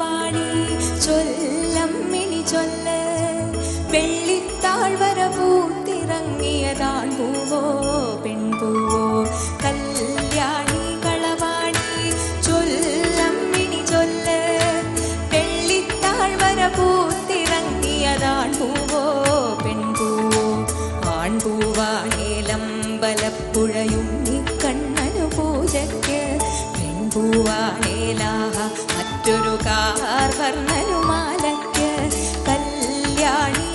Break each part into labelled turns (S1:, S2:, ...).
S1: வாழி சொல்லம்மினி சொல்ல. வெள்ளித்தாழ்வர பூத்திறங்கியதான் பூவோ பெண் பூவோ கல்யாணி களவாணி சொல்லம்மினி சொல்ல. வெள்ளித்தாழ்வர பூத்திறங்கியதான் பூவோ பெண் பூவோ ஆண் பூவா நீலம்பலப்புழையும் நீ கண்ணனு பூஜைக்கு. പെൺപൂവാണേലാഹ മറ്റൊരു കാർ വർണനുമാലയ്ക്ക് കല്യാണി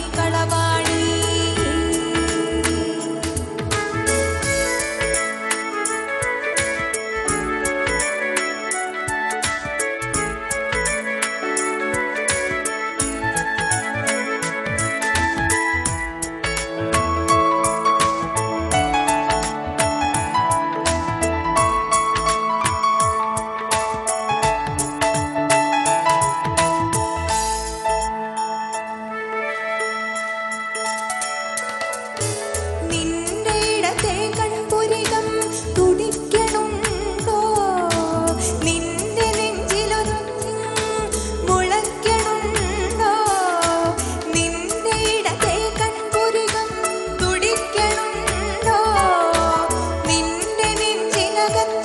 S1: 작은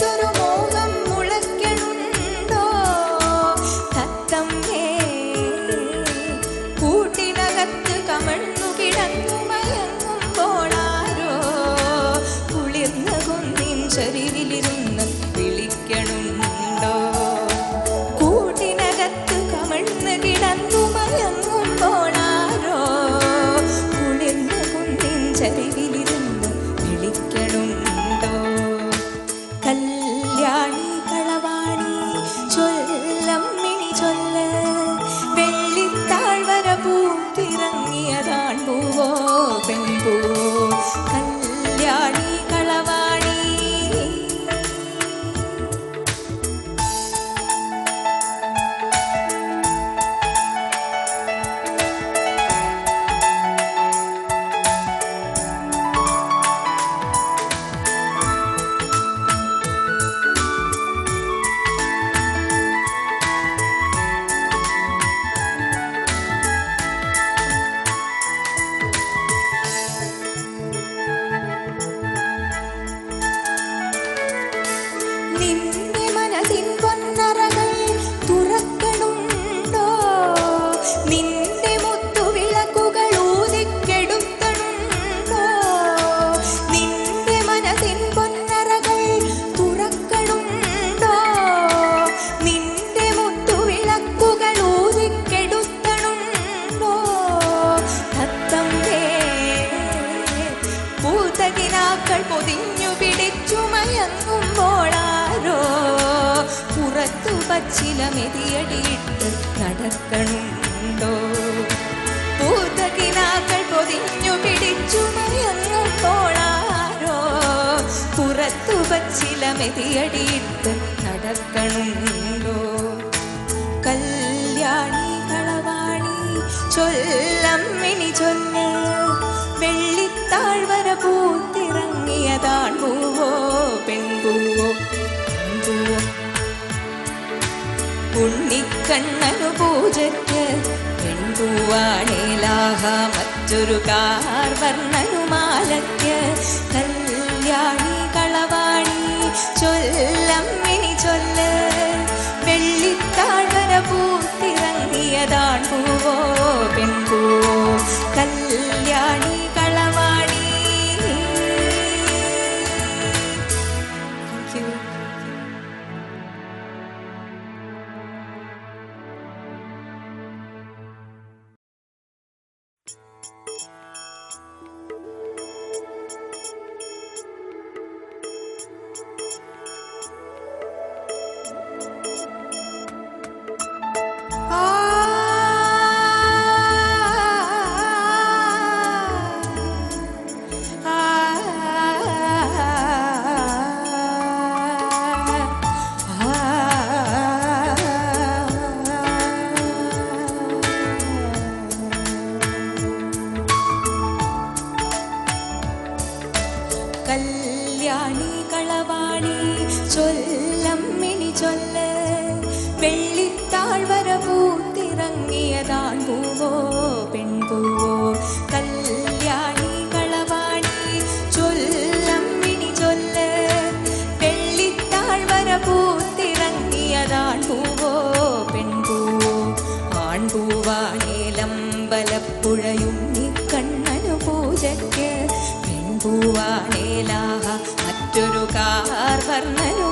S1: പച്ചില മെതിയടിയിട്ട് നടക്കണുണ്ടോ? പൂതകിനാക്കൾ പൊതിഞ്ഞു പിടിച്ചു മയങ്ങുമ്പോളാരോ പുറത്തു പച്ചില മെതിയടിയിട്ട് നടക്കണുണ്ടോ? കല്യാണി കളവാണി ചൊല്ലമ്മിണി ചൊല്ല. വെള്ളിത്താഴ്വര പൂത്തിറങ്ങിയതാൺ പൂവോ പെൺപൂവോ പെൺപൂവോ? ഉണ്ണിക്കണ്ണനു പൂജയ്ക്ക് പെൺപൂവാണേലാഹ മറ്റൊരു കാർ വർണ്ണനുമാലയ്ക്ക് കല്യാണി കളവാണി ചൊല്ലമ്മിണി ചൊല്ല വെള്ളിത്താഴ്വര പൂത്തിറങ്ങിയതാൺ പൂവോ പെൺപൂവോ കല്യാണി Bye. കളവാണി ചൊല്ലമ്മിണി ചൊല്ല വെള്ളിത്താഴ്വര പൂത്തിറങ്ങിയതാൺ പൂവോ പെൺപൂവോ karnero